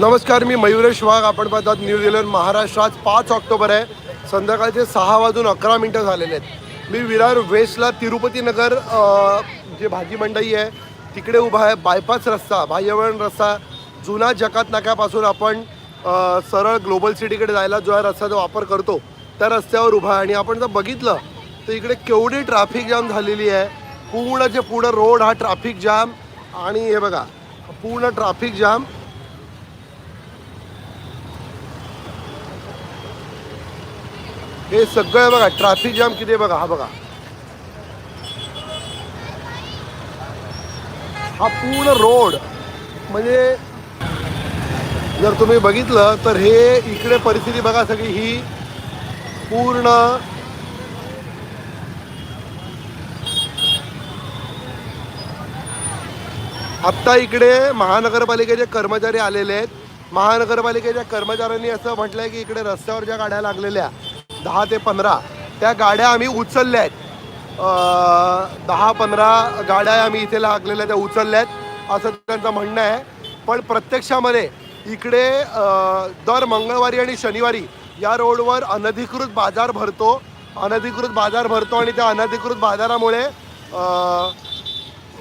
नमस्कार मी मयुरेश वाघ. आपण पाहतात न्यूज झीलंड महाराष्ट्र. आज पाच ऑक्टोबर आहे. संध्याकाळचे सहा वाजून अकरा मिनटं झालेले आहेत. मी विरार वेस्टला तिरुपती नगर जे भाजी मंडई आहे तिकडे उभा आहे. बायपास रस्ता बाह्यवळण रस्ता जुना जकात नाक्यापासून आपण सरळ ग्लोबल सिटीकडे जायला जो आहे रस्त्याचा वापर करतो त्या रस्त्यावर उभा आहे. आणि आपण जर बघितलं तर इकडे केवढी ट्रॅफिक जाम झालेली आहे. पूर्णचे पूर्ण रोड हा ट्रॅफिक जाम आणि हे बघा पूर्ण ट्रॅफिक जाम हे सगळं बघा ट्रॅफिक जाम किती आहे बघा हा बघा. हा पूर्ण रोड म्हणजे जर तुम्ही बघितलं तर हे इकडे परिस्थिती बघा सगळी ही पूर्ण आत्ता इकडे महानगरपालिकेचे कर्मचारी आलेले आहेत. महानगरपालिकेच्या कर्मचाऱ्यांनी असं म्हटलंय की इकडे रस्त्यावर ज्या गाड्या लागलेल्या दहा ते पंधरा त्या गाड्या आम्ही उचलल्या आहेत. दहा पंधरा गाड्या आम्ही इथे लागलेल्या त्या उचलल्या आहेत असं त्यांचं म्हणणं आहे. पण प्रत्यक्षामध्ये इकडे दर मंगळवारी आणि शनिवारी या रोडवर अनधिकृत बाजार भरतो. अनधिकृत बाजार भरतो आणि त्या अनधिकृत बाजारामुळे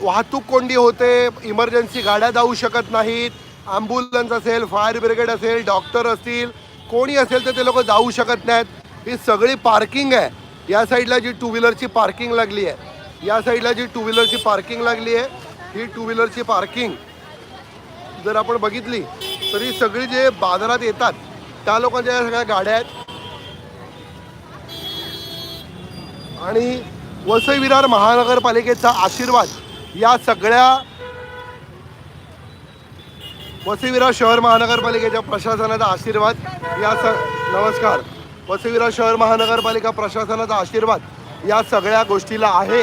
वाहतूक कोंडी होते इमर्जन्सी गाड्या जाऊ शकत नाहीत ॲम्ब्युलन्स असेल फायर ब्रिगेड असेल डॉक्टर असतील कोणी असेल तर ते लोक जाऊ शकत नाहीत. ही सगळी पार्किंग आहे. या साईडला जी टू व्हीलरची पार्किंग लागली आहे. या साईडला जी टू व्हीलरची पार्किंग लागली आहे ही टू व्हीलरची पार्किंग जर आपण बघितली तर ही सगळी जे बाजारात येतात त्या लोकांच्या या सगळ्या गाड्या आहेत. आणि वसई विरार महानगरपालिकेचा आशीर्वाद या सगळ्या वसई शहर महानगरपालिकेच्या प्रशासनाचा आशीर्वाद. या स नमस्कार. वसई शहर महानगरपालिका प्रशासनाचा आशीर्वाद या सगळ्या गोष्टीला आहे.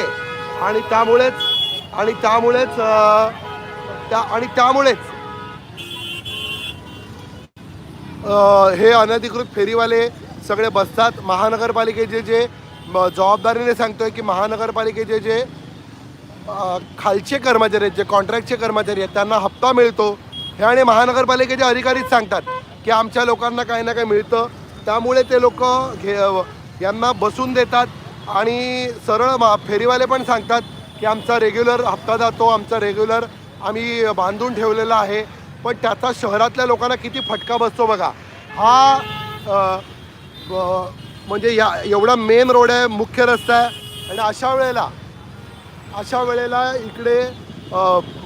आणि त्यामुळेच आणि त्यामुळेच त्या आणि त्यामुळेच हे अनधिकृत फेरीवाले सगळे बसतात. महानगरपालिकेचे जे जबाबदारीने सांगतोय की महानगरपालिकेचे जे खालचे कर्मचारी आहेत जे कॉन्ट्रॅक्टचे कर्मचारी आहेत त्यांना हप्ता मिळतो. हे आणि महानगरपालिकेचे अधिकारीच सांगतात की आमच्या लोकांना काही ना काही मिळतं. त्यामुळे ते लोक घे यांना बसून देतात आणि सरळ मा फेरीवाले पण सांगतात की आमचा रेग्युलर हप्ता जातो आमचा रेग्युलर आम्ही बांधून ठेवलेला आहे. पण त्याचा शहरातल्या लोकांना किती फटका बसतो बघा. हा म्हणजे या एवढा मेन रोड आहे मुख्य रस्ता आहे. आणि अशा वेळेला अशा वेळेला इकडे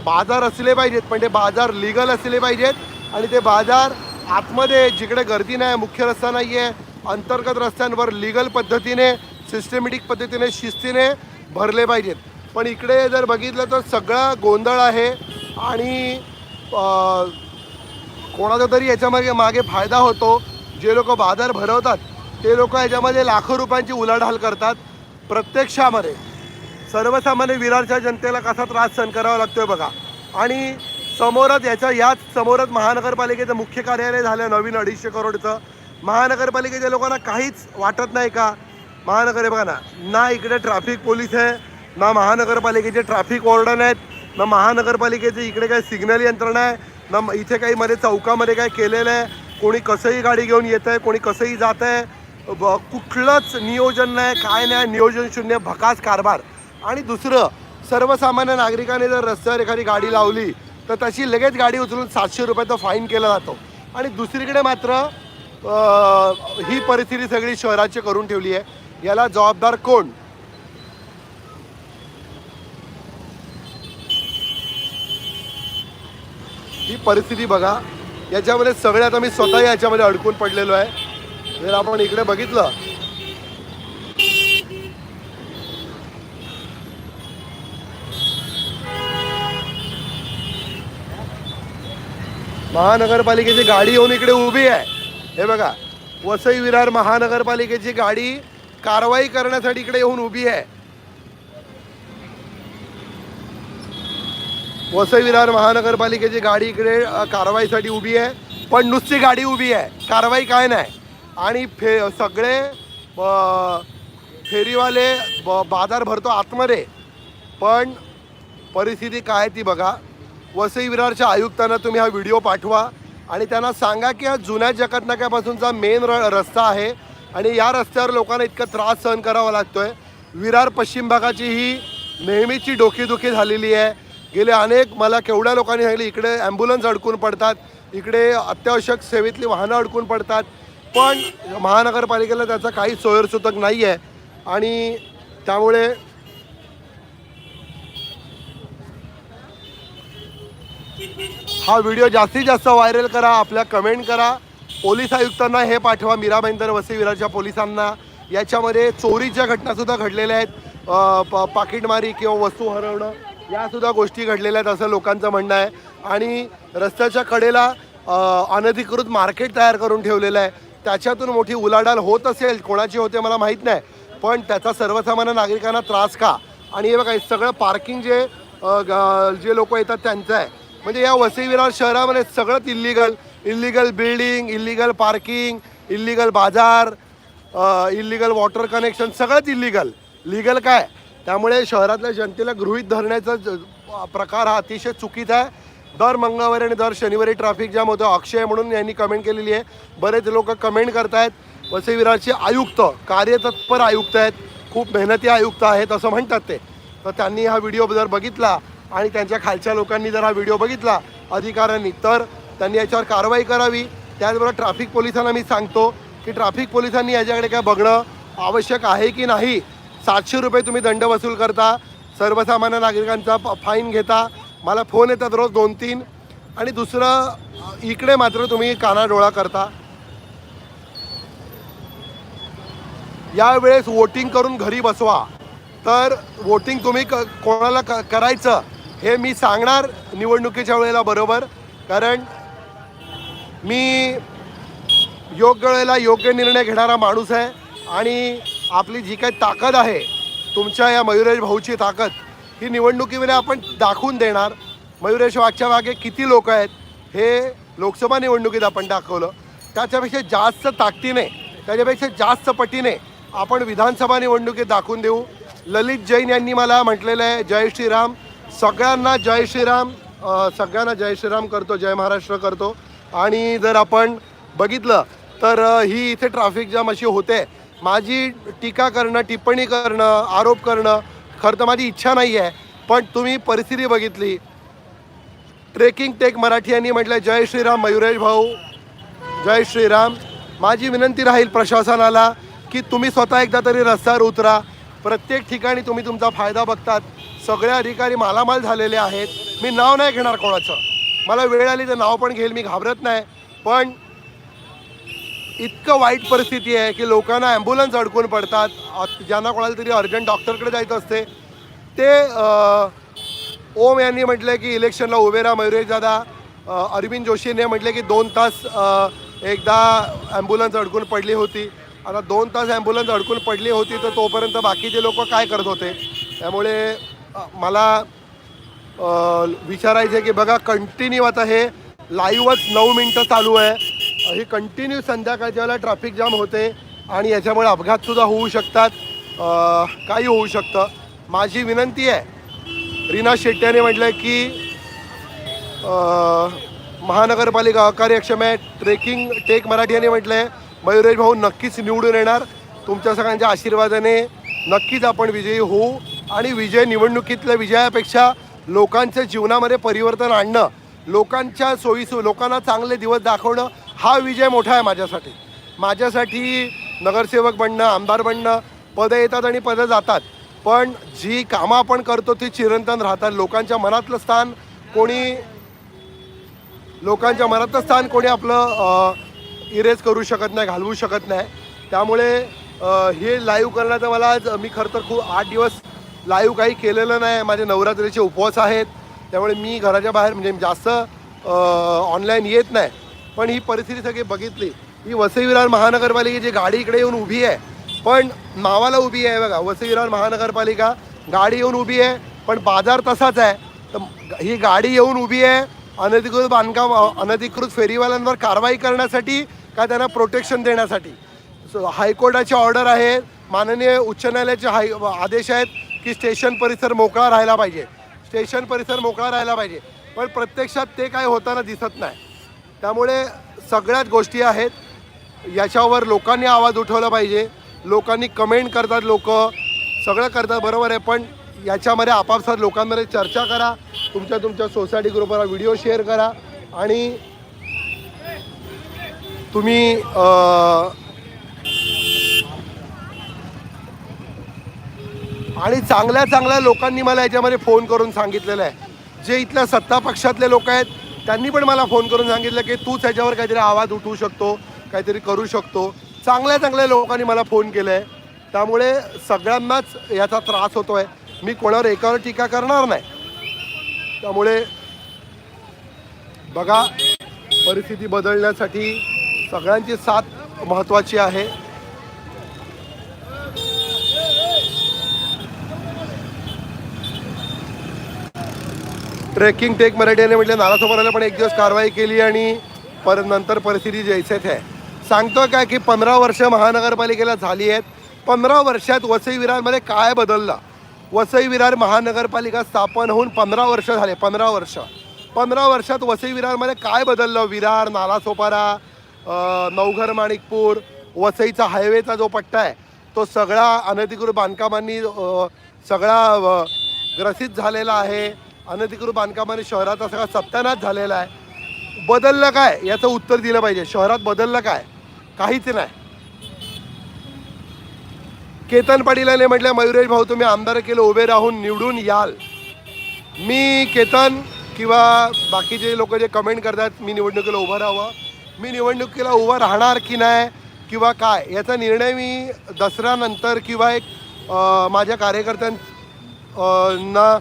बाजार असले पाहिजेत पण ते बाजार लिगल असले पाहिजेत. आणि ते बाजार आतमध्ये जिकडे गर्दी नाही मुख्य रस्ता नाही आहे अंतर्गत रस्त्यांवर लिगल पद्धतीने सिस्टमॅटिक पद्धतीने शिस्तीने भरले पाहिजेत. पण इकडे जर बघितलं तर सगळा गोंधळ आहे आणि कोणाचा तरी याच्यामागे मागे फायदा होतो. जे लोक बाजार भरवतात ते लोक याच्यामध्ये लाखो रुपयांची उलाढाल करतात प्रत्यक्षामध्ये. सर्वसामान्य विरारच्या जनतेला कसा त्रास सहन करावा लागतोय बघा. आणि समोरच याच्या याच समोरच महानगरपालिकेचं मुख्य कार्यालय झालं नवीन अडीचशे करोडचं. महानगरपालिकेच्या लोकांना काहीच वाटत नाही का? महानगर हे बघा ना ना इकडे ट्रॅफिक पोलीस आहे ना महानगरपालिकेचे ट्रॅफिक वॉर्डन आहेत ना महानगरपालिकेचे इकडे काही सिग्नल यंत्रणा आहे ना इथे काही मध्ये चौकामध्ये काय केलेलं आहे कोणी कसंही गाडी घेऊन येत आहे कोणी कसंही जात आहे कुठलंच नियोजन नाही काय नाही नियोजन शून्य भकास कारभार. आणि दुसरं सर्वसामान्य नागरिकाने जर रस्त्यावर एखादी गाडी लावली तर तशी लगेच गाडी उचलून सातशे रुपयाचा फाईन केला जातो. आणि दुसरीकडे मात्र ही परिस्थिती सगळी शहराची करून ठेवली आहे. याला जबाबदार कोण? ही परिस्थिती बघा. याच्यामध्ये सगळ्यात आम्ही स्वतः याच्यामध्ये अडकून पडलेलो आहे. जर आपण इकडे बघितलं महानगरपालिकेची गाडी येऊन इकडे उभी आहे. हे बघा वसई विरार महानगरपालिकेची गाडी कारवाई करण्यासाठी इकडे येऊन उभी आहे. वसई विरार महानगरपालिकेची गाडी इकडे कारवाईसाठी उभी आहे. पण नुसती गाडी उभी आहे. कारवाई काय नाही. आणि फे सगळे फेरीवाले ब बाजार भरतो आतमध्ये. पण परिस्थिती काय ती बघा. वसई विरारच्या आयुक्तांना तुम्ही हा व्हिडिओ पाठवा आणि त्यांना सांगा की हा जुन्या जकातनाक्यापासूनचा मेन र रस्ता आहे आणि या रस्त्यावर लोकांना इतका त्रास सहन करावा लागतोय. विरार पश्चिम भागाची ही नेहमीची डोकेदुखी झालेली आहे. गेले अनेक मला केवढ्या लोकांनी सांगितले इकडे ॲम्ब्युलन्स अडकून पडतात इकडे अत्यावश्यक सेवेतली वाहनं अडकून पडतात. पण महानगरपालिकेला त्याचा काही सोयरसूतक नाही आहे आणि त्यामुळे हा व्हिडिओ जास्तीत जास्त व्हायरल करा आपल्या कमेंट करा. पोलीस आयुक्तांना हे पाठवा मीरा भाईंदर वसई विरारच्या पोलिसांना. याच्यामध्ये चोरीच्या घटनासुद्धा घडलेल्या आहेत. पाकिटमारी किंवा वस्तू हरवणं यासुद्धा गोष्टी घडलेल्या आहेत असं लोकांचं म्हणणं आहे. आणि रस्त्याच्या कडेला अनधिकृत मार्केट तयार करून ठेवलेलं आहे. त्याच्यातून मोठी उलाढाल होत असेल कोणाची होते मला माहीत नाही. पण त्याचा सर्वसामान्य नागरिकांना त्रास का? आणि हे बघा सगळं पार्किंग जे ग- जे लोक येतात त्यांचं आहे. म्हणजे या वसई विरार शहरामध्ये सगळंच illegal illegal building illegal parking illegal बाजार इल्लिगल वॉटर कनेक्शन सगळंच इल्लिगल लिगल काय? त्यामुळे शहरातल्या जनतेला गृहित धरण्याचा ज- प्रकार हा अतिशय चुकीचा आहे. दर मंगळवारी आणि दर शनिवारी ट्रॅफिक जाम होतो. अक्षय म्हणून यांनी कमेंट केलेली आहे. बरेच लोक कमेंट करतायत. वसई विरारचे आयुक्त कार्यतत्पर आयुक्त आहेत. खूप मेहनती आयुक्त आहेत असं म्हणतात ते. तर त्यांनी हा व्हिडिओ जर बघितला आणि त्यांच्या खालच्या लोकांनी जर हा व्हिडिओ बघितला अधिकाऱ्यांनी तर त्यांनी याच्यावर कारवाई करावी. त्याचबरोबर ट्रॅफिक पोलिसांना मी सांगतो की ट्रॅफिक पोलिसांनी याच्याकडे काय बघणं आवश्यक आहे की नाही? सातशे रुपये तुम्ही दंड वसूल करता सर्वसामान्य नागरिकांचा फाईन घेता. मला फोन येतात रोज दोन तीन. आणि दुसरं इकडे मात्र तुम्ही कानाडोळा करता. यावेळेस वोटिंग करून घरी बसवा. तर वोटिंग तुम्ही क कोणाला क करायचं हे मी सांगणार निवडणुकीच्या वेळेला बरोबर कारण मी योग्य वेळेला योग्य निर्णय घेणारा माणूस आहे आणि आपली जी काही ताकद आहे तुमच्या या मयुरेश भाऊची ताकद ही निवडणुकीमध्ये आपण दाखवून देणार. मयुरेश वाघच्या मागे किती लोक आहेत हे लोकसभा निवडणुकीत आपण दाखवलं. त्याच्यापेक्षा जास्त ताकदीने त्याच्यापेक्षा जास्त पटीने आपण विधानसभा निवडणुकीत दाखवून देऊ. ललित जैन यांनी मला म्हटलेलं आहे जय श्रीराम. सगळ्यांना जय श्रीराम सगळ्यांना जय श्रीराम करतो जय महाराष्ट्र करतो. आणि जर आपण बघितलं तर ही इथे ट्रॅफिक जाम अशी होते. माझी टीका करणं टिप्पणी करणं आरोप करणं खरं तर माझी इच्छा नाही आहे पण तुम्ही परिस्थिती बघितली. ट्रेकिंग टेक मराठी यांनी म्हटलं जय श्रीराम मयुरेश भाऊ. जय श्रीराम. माझी विनंती राहील प्रशासनाला की तुम्ही स्वतः एकदा तरी रस्त्यावर उतरा. प्रत्येक ठिकाणी तुम्ही तुमचा फायदा बघतात. सगळे अधिकारी मालामाल झालेले आहेत. मी नाव नाही घेणार कोणाचं. मला वेळ आली तर नाव पण घेईल मी घाबरत नाही. पण इतकं वाईट परिस्थिती आहे की लोकांना ॲम्ब्युलन्स अडकून पडतात. ज्यांना कोणाला तरी अर्जंट डॉक्टरकडे जायचं असते. ते ओम यांनी म्हटलं की इलेक्शनला उभे राहा मयुरेश दादा. अरविंद जोशीने म्हटले की दोन तास एकदा ॲम्ब्युलन्स अडकून पडली होती. आता दोन तास ॲम्ब्युलन्स अडकून पडली होती तर तोपर्यंत बाकीचे लोक काय करत होते? त्यामुळे मला विचारायचं आहे की बघा कंटिन्यू आता हे लाईव्हच नऊ मिनटं चालू आहे. हे ही कंटिन्यू संध्याकाळच्या वेळेला ट्रॅफिक जाम होते आणि याच्यामुळे अपघातसुद्धा होऊ शकतात. काही होऊ शकतं. माझी विनंती आहे रीना शेट्ट्याने म्हटलं की महानगरपालिका अकार्यक्षम आहे. ट्रेकिंग टेक मराठी यांनी म्हटलं आहे मयुरेश भाऊ नक्कीच निवडून येणार. तुमच्या सगळ्यांच्या आशीर्वादाने नक्कीच आपण विजयी होऊ. आणि विजय निवडणुकीतल्या विजयापेक्षा लोकांच्या जीवनामध्ये परिवर्तन आणणं लोकांच्या सोयीसु लोकांना चांगले दिवस दाखवणं हा विजय मोठा आहे माझ्यासाठी. माझ्यासाठी नगरसेवक बनणं आमदार बनणं पदं येतात आणि पदं जातात. पण जी कामं आपण करतो ती चिरंतन राहतात. लोकांच्या मनातलं स्थान कोणी लोकांच्या मनातलं स्थान कोणी आपलं इरेज करू शकत नाही घालवू शकत नाही. त्यामुळे हे लाईव्ह करण्याचं मला आज मी खरं तर खूप आठ दिवस लाईव्ह काही केलेलं नाही. माझे नवरात्रीचे उपवास आहेत. त्यामुळे मी घराच्या बाहेर म्हणजे जास्त ऑनलाईन येत नाही. पण ही परिस्थिती सगळी बघितली. ही वसई विरार महानगरपालिकेची गाडी इकडे येऊन उभी आहे पण नावाला उभी आहे बघा. वसई विरार महानगरपालिका गाडी येऊन उभी आहे पण बाजार तसाच आहे. तर ही गाडी येऊन उभी आहे. अनधिकृत बांधकाम अनधिकृत फेरीवाल्यांवर कारवाई करण्यासाठी का त्यांना प्रोटेक्शन देण्यासाठी? सो हायकोर्टाची ऑर्डर आहे. माननीय उच्च न्यायालयाचे हाय आदेश आहेत. की स्टेशन परिसर मोकळा राहायला पाहिजे. स्टेशन परिसर मोकळा राहायला पाहिजे. पण प्रत्यक्षात ते काय होताना दिसत नाही. त्यामुळे सगळ्याच गोष्टी आहेत. याच्यावर लोकांनी आवाज उठवला पाहिजे. लोकांनी कमेंट करतात लोक. सगळं करतात बरोबर आहे. पण याच्यामध्ये आपापसात लोकांमध्ये चर्चा करा. तुमच्या तुमच्या सोसायटी ग्रुपला व्हिडिओ शेअर करा. आणि तुम्ही आणि चांगल्या चांगल्या लोकांनी मला याच्यामध्ये फोन करून सांगितलेलं आहे. जे इथल्या सत्ता पक्षातले लोक आहेत त्यांनी पण मला फोन करून सांगितलं की तूच ह्याच्यावर काहीतरी आवाज उठवू शकतो काहीतरी करू शकतो. चांगल्या चांगल्या लोकांनी मला फोन केलं आहे त्यामुळे सगळ्यांनाच याचा त्रास होतो आहे मी कोणावर एकावर टीका करणार नाही. त्यामुळे बघा परिस्थिती बदलण्यासाठी सगळ्यांची साथ महत्त्वाची आहे. ट्रेकिंग टेक मराठीने म्हटलं नालासोबराला पण एक दिवस कारवाई केली आणि परत नंतर परिस्थिती जैसेच आहे. सांगतो काय की पंधरा वर्ष महानगरपालिकेला झाली आहेत. पंधरा वर्षात वसई विरारमध्ये काय बदललं? वसई विरार महानगरपालिका स्थापन होऊन पंधरा वर्ष झाले पंधरा वर्ष. पंधरा वर्षात वसई विरारमध्ये काय बदललं? विरार नालासोपारा नवघर माणिकपूर वसईचा हायवेचा जो पट्टा आहे तो सगळा अनधिकृत बांधकामांनी सगळा ग्रसित झालेला आहे. अनधिकृत बांधकामाने शहराचा सगळा सत्यानाश झालेला आहे. बदललं काय? याचं उत्तर दिलं पाहिजे. शहरात बदललं काय? काहीच नाही. केतन पाटीलाने म्हटलं मयुरेश भाऊ तुम्ही आमदार केलं उभे राहून निवडून याल. मी केतन किंवा बाकीचे लोक जे कमेंट करतात मी निवडणुकीला उभं राहावं. मी निवडणुकीला उभं राहणार की नाही किंवा काय याचा निर्णय मी दसऱ्यानंतर किंवा एक माझ्या कार्यकर्त्यां ना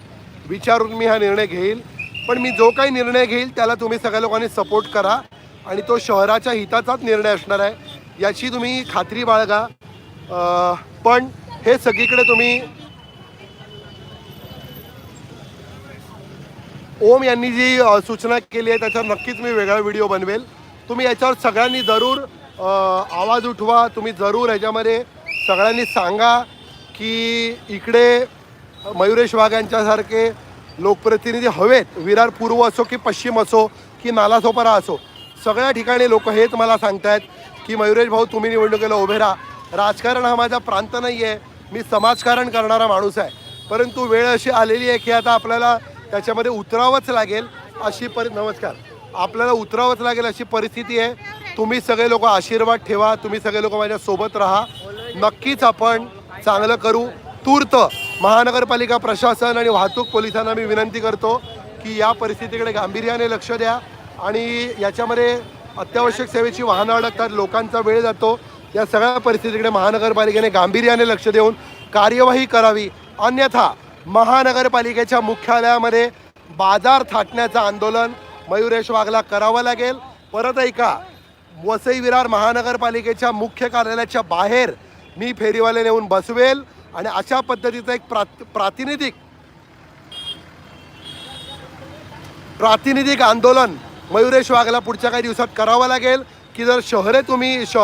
विचारून मी हा निर्णय घेईल. पण मी जो काही निर्णय घेईल त्याला तुम्ही सगळ्या लोकांनी सपोर्ट करा. आणि तो शहराच्या हिताचाच निर्णय असणार आहे. याची तुम्ही खात्री बाळगा. पण हे सगळीकडे तुम्ही ओम यांनी जी सूचना केली आहे त्याच्यावर नक्कीच मी वेगळा व्हिडिओ बनवेल. तुम्ही याच्यावर सगळ्यांनी जरूर आवाज उठवा. तुम्ही जरूर ह्याच्यामध्ये सगळ्यांनी सांगा की इकडे मयुरेश वाघ यांच्यासारखे लोकप्रतिनिधी हवेत विरार पूर्व असो की पश्चिम असो की नालासोपारा असो सगळ्या ठिकाणी लोक हेच मला सांगतायत की मयुरेश भाऊ तुम्ही निवडणुकीला उभे राहा. राजकारण हा माझा प्रांत नाही आहे मी समाजकारण करणारा माणूस आहे. परंतु वेळ अशी आलेली आहे की आता आपल्याला त्याच्यामध्ये उतरावंच लागेल अशी परि नमस्कार. आपल्याला उतरावंच लागेल अशी परिस्थिती आहे. तुम्ही सगळे लोक आशीर्वाद ठेवा. तुम्ही सगळे लोक माझ्यासोबत राहा. नक्कीच आपण चांगलं करू. तूर्त महानगरपालिका प्रशासन आणि वाहतूक पोलिसांना मी विनंती करतो की या परिस्थितीकडे गांभीर्याने लक्ष द्या आणि याच्यामध्ये अत्यावश्यक सेवेची वाहनं अडकतात लोकांचा वेळ जातो. या सगळ्या परिस्थितीकडे महानगरपालिकेने गांभीर्याने लक्ष देऊन कार्यवाही करावी. अन्यथा महानगरपालिकेच्या मुख्यालयामध्ये बाजार थाटण्याचं आंदोलन मयुरेश वाघला करावं लागेल. परत ऐका वसई विरार महानगरपालिकेच्या मुख्य कार्यालयाच्या बाहेर मी फेरीवाले नेऊन बसवेल. आणि अशा पद्धतीचं एक प्रात प्रातिनिधिक प्रातिनिधिक आंदोलन मयुरेश वाघला पुढच्या काही दिवसात करावं लागेल की जर शहरे तुम्ही श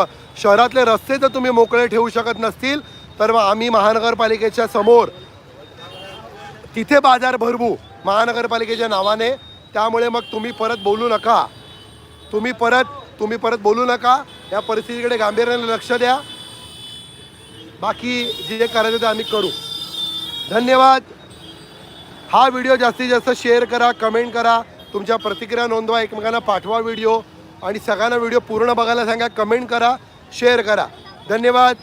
शहरातले रस्ते जर तुम्ही मोकळे ठेवू शकत नसतील तर मग आम्ही महानगरपालिकेच्या समोर तिथे बाजार भरवू महानगरपालिकेच्या नावाने. त्यामुळे मग तुम्ही परत बोलू नका. तुम्ही परत तुम्ही परत बोलू नका. या परिस्थितीकडे गांभीर्याने लक्ष द्या. बाकी जे करायचं ते आम्ही करू. धन्यवाद. हा व्हिडिओ जास्तीत जास्त शेअर करा कमेंट करा. तुमच्या प्रतिक्रिया नोंदवा एकमेकांना पाठवा व्हिडिओ. आणि सगळ्यांना व्हिडिओ पूर्ण बघायला सांगा कमेंट करा शेअर करा. धन्यवाद.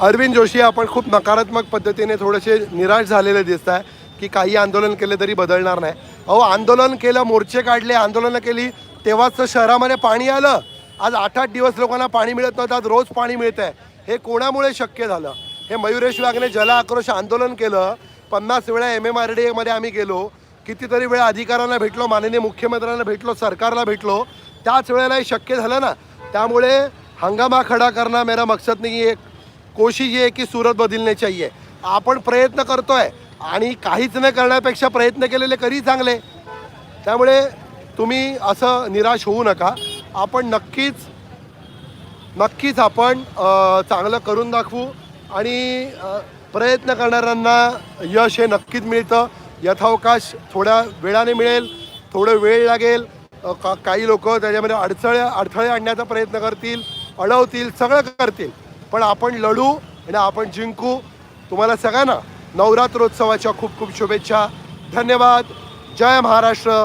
अरविंद जोशी आपण खूप नकारात्मक पद्धतीने थोडेसे निराश झालेले दिसत आहे की काही आंदोलन केले तरी बदलणार नाही. अहो आंदोलन केलं मोर्चे काढले आंदोलनं केली तेव्हाच तर शहरामध्ये पाणी आलं. आज आठ आठ दिवस लोकांना पाणी मिळत नव्हतं. आज रोज पाणी मिळत आहे हे कोणामुळे शक्य झालं? हे मयुरेश वाघने जल आक्रोश आंदोलन केलं. पन्नास वेळा एम एम आर डी एमध्ये आम्ही गेलो. कितीतरी वेळा अधिकाऱ्यांना भेटलो माननीय मुख्यमंत्र्यांना भेटलो सरकारला भेटलो. त्याच वेळेला हे शक्य झालं ना? त्यामुळे हंगामा खडा करना मेरा मकसद नाही एक कोशिश ये की सूरत बदलणे चाहिए आपण प्रयत्न करतोय. आणि काहीच न करण्यापेक्षा प्रयत्न केलेले कधी चांगले. त्यामुळे तुम्ही असं निराश होऊ नका. आपण नक्कीच नक्कीच आपण चांगलं करून दाखवू आणि प्रयत्न करणाऱ्यांना यश हे नक्कीच मिळतं. यथावकाश थोड्या वेळाने मिळेल थोडं वेळ लागेल. का काही लोक त्याच्यामध्ये अडचळे अडथळे आणण्याचा प्रयत्न करतील अडवतील सगळं करतील. पण आपण लढू आणि आपण जिंकू. तुम्हाला सगळ्यांना नवरात्रोत्सवाच्या खूप खूप शुभेच्छा. धन्यवाद. जय महाराष्ट्र.